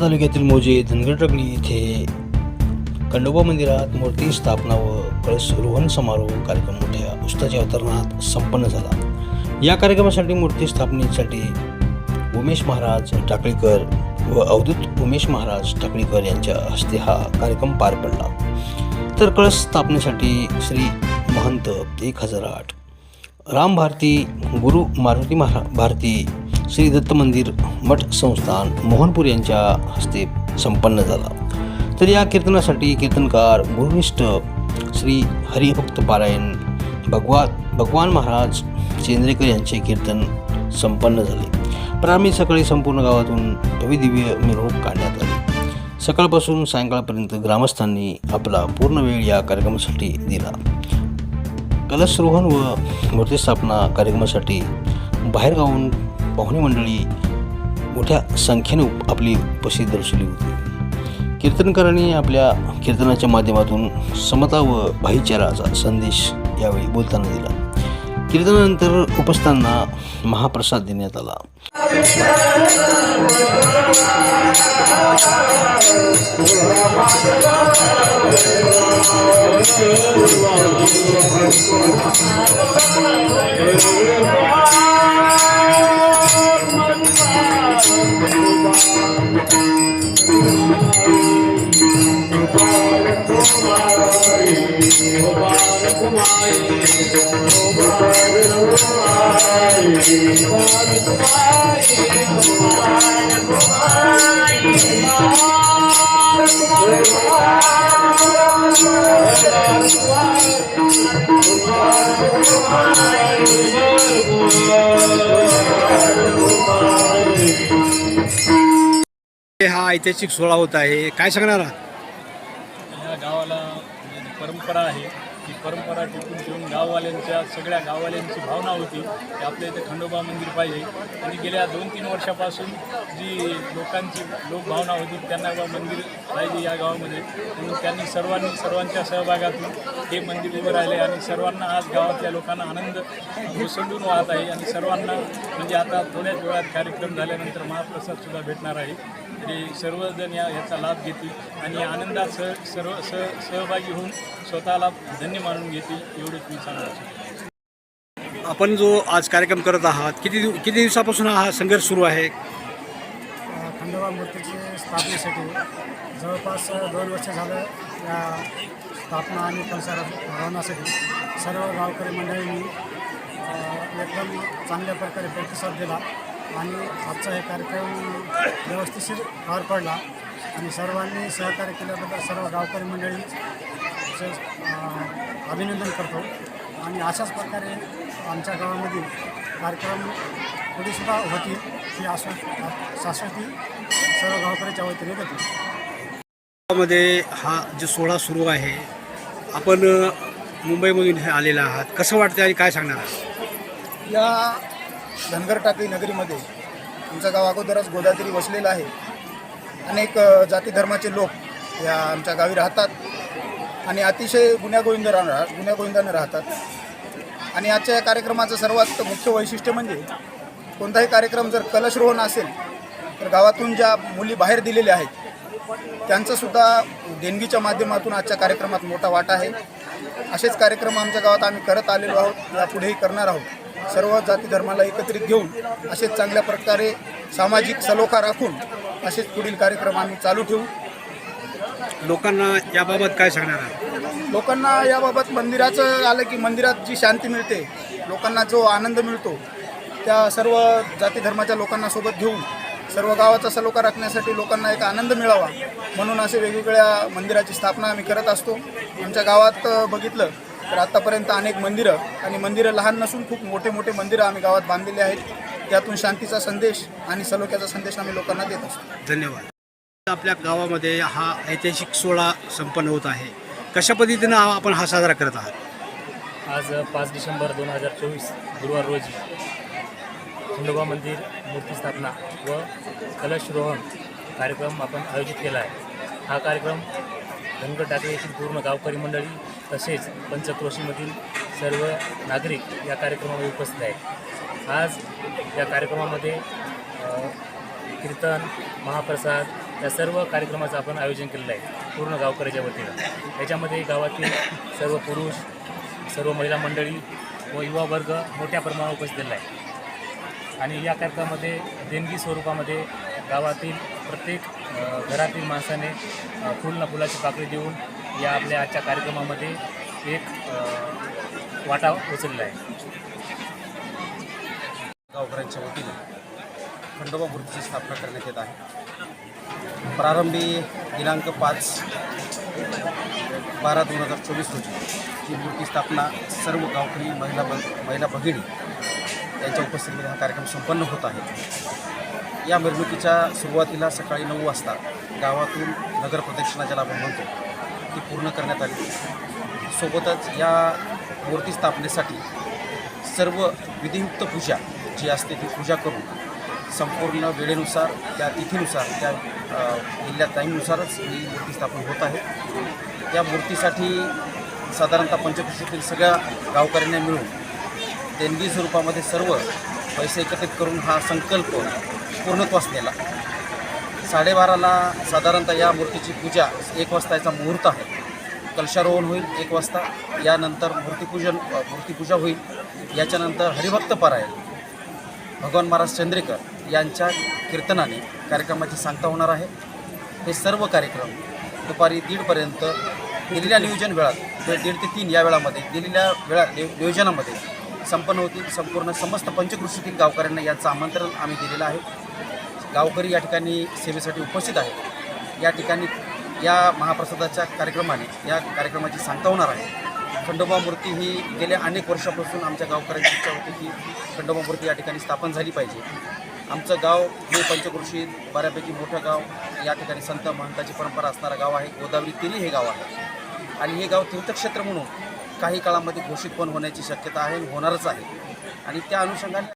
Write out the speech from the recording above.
तालुक्यातील मोजे धनगडरगडी येथे खंडोबा मंदिरात मूर्ती स्थापना व कळस रोहन समारोह कार्यक्रम मोठ्या उस्ताच्या अवतरणात संपन्न झाला. या कार्यक्रमासाठी मूर्ती स्थापनेसाठी उमेश महाराज टाकळीकर व अवधूत उमेश महाराज टाकळीकर यांच्या हस्ते हा कार्यक्रम पार पडला. तर कळस स्थापनेसाठी श्री महंत एक हजार आठ राम भारती गुरु मारुती महा भारती श्री दत्त मंदिर मठ संस्थान मोहनपूर यांच्या हस्ते संपन्न झाला. तर या कीर्तनासाठी कीर्तनकार गुरुनिष्ठ श्री हरिभक्त पारायण भगवान भगवान महाराज चेंद्रेकर यांचे कीर्तन संपन्न झाले. प्रारंभी सकाळी संपूर्ण गावातून भविदिव्य मिरवणूक काढण्यात आली. सकाळपासून सायंकाळपर्यंत ग्रामस्थांनी आपला पूर्ण वेळ या कार्यक्रमासाठी दिला. कलशरोहण व मूर्तीस्थापना कार्यक्रमासाठी बाहेरगावून पाहुणे मंडळी मोठ्या संख्येने उप- आपली उपस्थिती दर्शवली होती. कीर्तनकारांनी आपल्या कीर्तनाच्या माध्यमातून समता व भाईचाराचा संदेश यावेळी बोलताना दिला. कीर्तनानंतर उपस्थांना महाप्रसाद देण्यात आला. हा ऐतिहासिक सोहळा होत आहे. काय सांगणार गावाला परंपरा आहे. परंपरा टिकून ठेवून गाववाल्यांच्या सगळ्या गाववाल्यांची भावना होती की आपल्या इथे खंडोबा मंदिर पाहिजे. आणि गेल्या दोन तीन वर्षापासून जी लोकांची लोकभावना होती त्यांना बा मंदिर पाहिजे या गावामध्ये. म्हणून त्यांनी सर्वांनी सर्वांच्या सहभागातून हे मंदिर उभं राहिले आणि सर्वांना आज गावातल्या लोकांना आनंद ओसंडून वाहत आहे आणि सर्वांना म्हणजे आता थोड्याच वेळात कार्यक्रम झाल्यानंतर महाप्रसादसुद्धा भेटणार आहे. आणि सर्वजण या याचा लाभ घेतील आणि आनंदात सह सर्व सह सहभागी होऊन स्वतःला धन्य मानून घेतील एवढंच मी सांगू इच्छितो. आपण जो आज कार्यक्रम करत आहात किती दिव- किती दिवसापासून हा संघर्ष सुरू आहे खंडोबा मूर्तीची स्थापनेसाठी जवळपास दोन वर्ष झालं या स्थापना आणि कलशार भरवण्यासाठी सर्व गावकरी मंडळींनी एकदम चांगल्या प्रकारे प्रतिसाद दिला आणि आजचा हे कार्यक्रम व्यवस्थिशीर पार पडला आणि सर्वांनी सहकार्य केल्याबद्दल सर्व गावकरी मंडळींचे अ, अभिनंदन करतो. आणि अशाच प्रकारे आमच्या गावामधील कार्यक्रम पुढेसुद्धा होतील ही आश्वा शाश्वती सर्व गावकऱ्याच्या वतीने देतो. मध्ये हा जो सोहळा सुरू आहे आपण मुंबईमधून इथे आलेला आहात. कसं वाटतं आणि काय सांगणार आहात? या धनगर टाकळी नगरीमध्ये आमचं गाव अगोदरच गोदावरी वसलेलं आहे. अनेक जाती धर्माचे लोक या आमच्या गावी राहतात. आणि अतिशय गुण्यागोविंद राहणार गुण्यागोविंदाने राहतात. आणि आजच्या या कार्यक्रमाचं सर्वात मुख्य वैशिष्ट्य म्हणजे कोणताही कार्यक्रम जर कलशरोहण असेल तर गावातून ज्या मुली बाहेर दिलेल्या आहेत त्यांचंसुद्धा देणगीच्या माध्यमातून आजच्या कार्यक्रमात मोठा वाटा आहे. असेच कार्यक्रम आमच्या गावात आम्ही करत आलेलो आहोत यापुढेही करणार आहोत. सर्व जाती धर्माला एकत्रित घेऊन असेच चांगल्या प्रकारे सामाजिक सलोखा राखून असेच पुढील कार्यक्रम आम्ही चालू ठेवू. लोकांना याबाबत काय सांगणार आहात? लोकांना याबाबत मंदिराचं आलं की मंदिरात जी शांती मिळते लोकांना जो आनंद मिळतो त्या सर्व जाती धर्माच्या लोकांना सोबत घेऊन सर्व गावाचा सलोखा राखण्यासाठी लोकांना एक आनंद मिळावा म्हणून असे वेगवेगळ्या मंदिराची स्थापना आम्ही करत असतो. आमच्या गावात बघितलं तर आत्तापर्यंत अनेक मंदिरं आणि मंदिरं लहान नसून खूप मोठे मोठे मंदिरं आम्ही गावात बांधलेले आहेत. त्यातून शांतीचा संदेश आणि सलोख्याचा संदेश आम्ही लोकांना देत असतो. धन्यवाद. आपल्या गावामध्ये हा ऐतिहासिक सोहळा संपन्न होत आहे. कशा पद्धतीनं आपण हा साजरा करत आहात? आज पाच डिसेंबर दोन हजार चोवीस गुरुवार रोजी खंडोबा मंदिर मूर्ती स्थापना व कलशरोहण कार्यक्रम आपण आयोजित केला आहे. हा कार्यक्रम धनगर टाकळे येथील पूर्ण गावकरी मंडळी तसेच पंचक्रोशीमधील सर्व नागरिक या कार्यक्रमामध्ये उपस्थित आहेत. आज या कार्यक्रमामध्ये कीर्तन महाप्रसाद या सर्व कार्यक्रमाचं आपण आयोजन केलेलं आहे पूर्ण गावकऱ्याच्या वतीनं. याच्यामध्ये गावातील सर्व पुरुष सर्व महिला मंडळी व युवा वर्ग मोठ्या प्रमाणावर उपस्थित आहे. आणि या कार्यक्रमामध्ये देणगी स्वरूपामध्ये गावातील प्रत्येक घरातील माणसाने फुल ना फुलाची पाकळी देऊन या आपल्या आजच्या कार्यक्रमामध्ये एक वाटा उचलला आहे. गावकऱ्यांच्या वतीने खंडोबा मूर्तीची स्थापना करण्यात येत आहे. प्रारंभी दिनांक पाच बारा दोन हजार चोवीस रोजी ही मूर्ती स्थापना सर्व गावकरी महिला ब महिला भगिनी यांच्या उपस्थितीमध्ये हा कार्यक्रम संपन्न होत आहे. या मिरवणुकीच्या सुरुवातीला सकाळी नऊ वाजता गावातून नगर प्रदक्षिणा ज्याला आपण म्हणतो ती पूर्ण करण्यात आली. सोबतच या मूर्ती स्थापनेसाठी सर्व विधियुक्त पूजा जी असते ती पूजा करून संपूर्ण वेळेनुसार त्या तिथीनुसार त्या जिल्ह्या दिलेल्या टाईमनुसारच ही मूर्ती स्थापन होत आहे. त्या मूर्तीसाठी साधारणतः पंचकृषीतील सगळ्या गावकऱ्यांना मिळून देणगी स्वरूपामध्ये सर्व पैसे एकत्रित करून हा संकल्प पूर्णत्वास नेला साडेबाराला साधारणतः या मूर्तीची पूजा एक वाजता याचा मुहूर्त आहे. कलशारोहण होईल एक वाजता. यानंतर मूर्तीपूजन मूर्तीपूजा होईल. याच्यानंतर हरिभक्त पारायण. भगवान महाराज चंद्रेकर यांच्या कीर्तनाने कार्यक्रमाची सांगता होणार आहे. हे सर्व कार्यक्रम दुपारी दीडपर्यंत दिलेल्या नियोजन वेळात म्हणजे दीड ते तीन या वेळामध्ये दिलेल्या वेळा नियोजनामध्ये संपन्न होतील. संपूर्ण समस्त पंचकृषीतील गावकऱ्यांना याचं आमंत्रण आम्ही दिलेलं आहे. गावकरी या ठिकाणी सेवेसाठी उपस्थित आहेत. या ठिकाणी या महाप्रसादाच्या कार्यक्रमाने या कार्यक्रमाची सांगता होणार आहे. खंडोबा मूर्ती ही गेल्या अनेक वर्षापासून आमच्या गावकऱ्यांची इच्छा होती की खंडोबा मूर्ती या ठिकाणी स्थापन झाली पाहिजे. आमचं गाव हे पंचकृषी बऱ्यापैकी मोठं गाव या ठिकाणी संत महंताची परंपरा असणारं गाव आहे. गोदावरी तिरी हे गाव आहे. आणि हे गाव तीर्थक्षेत्र म्हणून काही काळामध्ये घोषित पण होण्याची शक्यता आहे होणारच आहे. आणि त्या अनुषंगाने